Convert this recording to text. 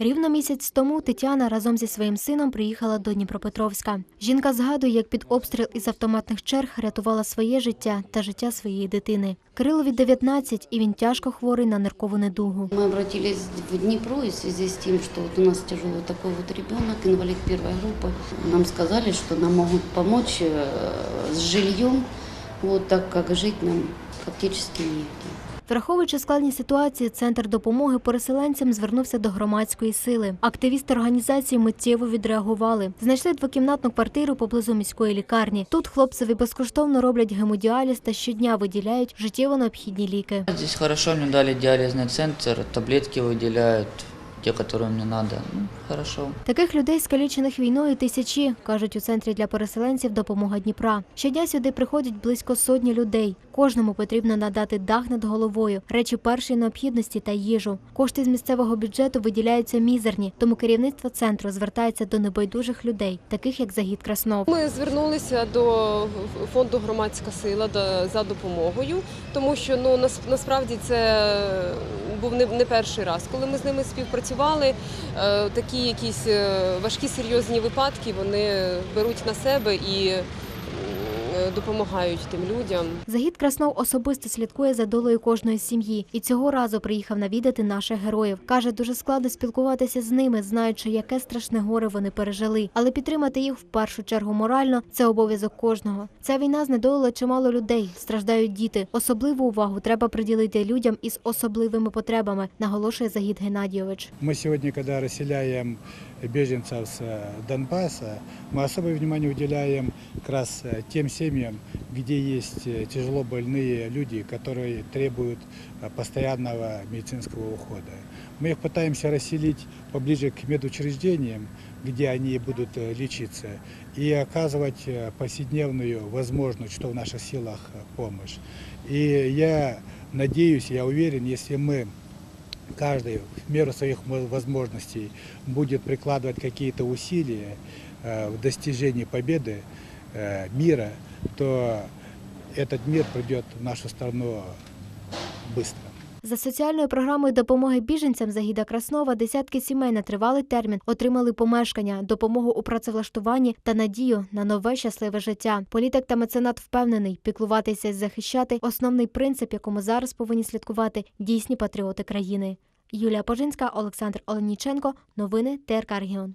Рівно місяць тому Тетяна разом зі своїм сином приїхала до Дніпропетровська. Жінка згадує, як під обстріл із автоматних черг рятувала своє життя та життя своєї дитини. Кирилові 19, і він тяжко хворий на ниркову недугу. Мы обратились в Днепро и в связи с тем, что вот у нас тяжелый такой вот ребенок, инвалид первой группы. Нам сказали, что нам могут помочь э, с жильем, вот так как жить нам фактически негде. Враховуючи складні ситуації, центр допомоги переселенцям звернувся до громадської сили. Активісти організації миттєво відреагували. Знайшли двокімнатну квартиру поблизу міської лікарні. Тут хлопцеві безкоштовно роблять гемодіаліз та щодня виділяють життєво необхідні ліки. Тут хорошо, мені дали діалізний центр, таблетки выделяют, те, которые мне надо. Ну, хорошо. Таких людей, скалічених війною, тисячі, кажуть у центрі для переселенців допомога Дніпра. Щодня сюди приходять близько сотні людей. Кожному потрібно надати дах над головою, речі першої необхідності та їжу. Кошти з місцевого бюджету виділяються мізерні, тому керівництво центру звертається до небайдужих людей, таких як Загід Краснов. Ми звернулися до фонду громадська сила за допомогою, тому що ну нас- насправді це був не, не перший раз, коли ми з ними співпрацювали. Е, Такі якісь е, важкі серйозні випадки вони беруть на себе і допомагають тим людям. Загід Краснов особисто слідкує за долею кожної сім'ї і цього разу приїхав навідати наших героїв. Каже, дуже складно спілкуватися з ними, знаючи, яке страшне горе вони пережили. Але підтримати їх в першу чергу морально це обов'язок кожного. Ця війна знедолила чимало людей, страждають діти. Особливу увагу треба приділити людям із особливими потребами, наголошує Загід Геннадійович. Мы сегодня, когда расселяем беженцев с э, Донбасса, мы особое внимание уделяем как раз э, тем семьям, где есть э, тяжело больные люди, которые требуют э, постоянного медицинского ухода. Мы их пытаемся расселить поближе к медучреждениям, где они будут э, лечиться, и оказывать повседневную возможность, что в наших силах, помощь. И я надеюсь, я уверен, если мы каждый в меру своих мо- возможностей будет прикладывать какие-то усилия в достижении победы, мира, то этот мир придет в нашу страну быстро. За соціальною програмою допомоги біженцям Загіда Краснова десятки сімей на тривалий термін отримали помешкання, допомогу у працевлаштуванні та надію на нове щасливе життя. Політик та меценат впевнений, піклуватися і захищати основний принцип, якому зараз повинні слідкувати дійсні патріоти країни. Юлія Пожинська, Олександр Оленіченко. Новини ТРК Регіон.